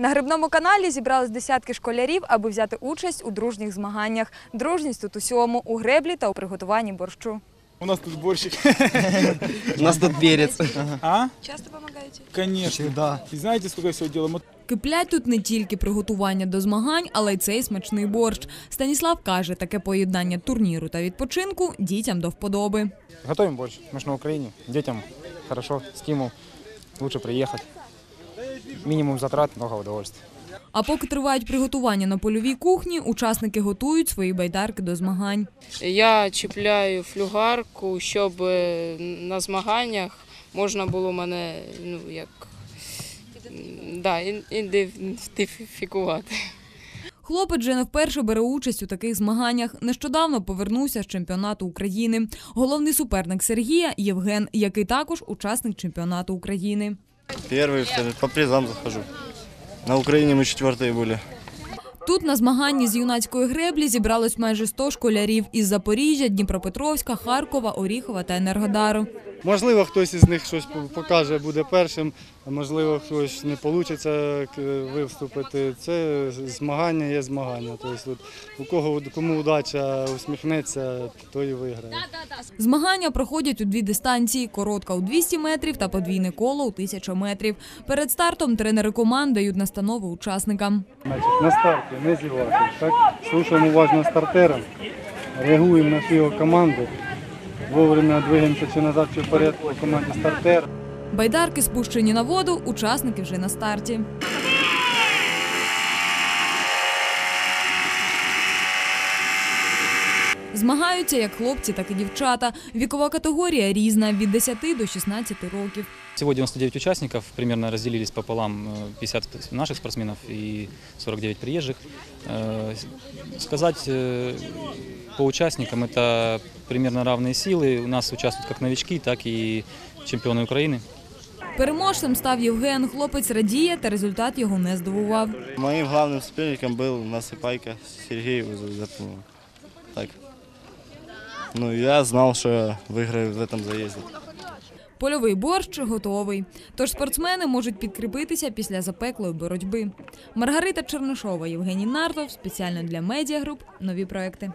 На грибному каналі зібрались десятки школярів, аби взяти участь у дружніх змаганнях. Дружність тут усьому у греблі та у приготуванні борщу. У нас тут борщик. У нас тут перец. А? Часто допомагаєте? Конечно. Да. И знаете, сколько всего делаем? Киплять тут не тільки приготування до змагань, але й цей смачний борщ. Станіслав каже, таке поєднання турніру та відпочинку дітям до вподоби. Готовим борщ. Мы ж на Украине. Детям хорошо, стимул. Лучше приехать. Минимум затрат, много удовольствия. А поки тривають приготування на польовій кухні, учасники готують свої байдарки до змагань. Я чіпляю флюгарку, щоб е, на змаганнях можна було мене ну, як, да, ідентифікувати. Хлопець вже не вперше бере участь у таких змаганнях. Нещодавно повернувся з чемпіонату України. Головний суперник Сергія Євген, який також учасник чемпіонату України. Первый, второй, по призам захожу. На Украине мы четвертые были. Тут на змаганні з юнацької греблі зібралось майже 100 школярів із Запоріжжя, Дніпропетровська, Харкова, Оріхова та Енергодару. Можливо, хтось із них щось покаже, буде першим, а можливо, хтось не вийде виступити. Це змагання є змагання. Тобто, у кого кому удача усміхнеться, той і виграє. Змагання проходять у дві дистанції: коротка у 200 метрів та подвійне коло у 1000 метрів. Перед стартом тренери команд дають настанови учасникам. На старті не зівати. Так? Слушаємо уважно стартера, реагуємо на всі його команди. Вовремя двигаємося чи назад, чи вперед по команді стартер. Байдарки спущені на воду, учасники вже на старті. Змагаються як хлопці, так і дівчата. Вікова категорія різна від 10 до 16 років. Всего 99 участников, примерно разделились пополам, э, 50 наших спортсменов и 49 приезжих. Э, с- Сказать э, по участникам, это примерно равные силы. У нас участвуют как новички, так и чемпионы Украины. Переможцем став Євген. Хлопець радіє, та результат його не здивував. Моим главным соперником был Насыпайка Сергей. его зовут, ну, Так. Ну, я знав, що я виграю в этом заїзді. Польовий борщ готовий. Тож спортсмени можуть підкріпитися після запеклої боротьби. Маргарита Чернишова, Євгеній Нартов. Спеціально для медіагруп. Нові проекти.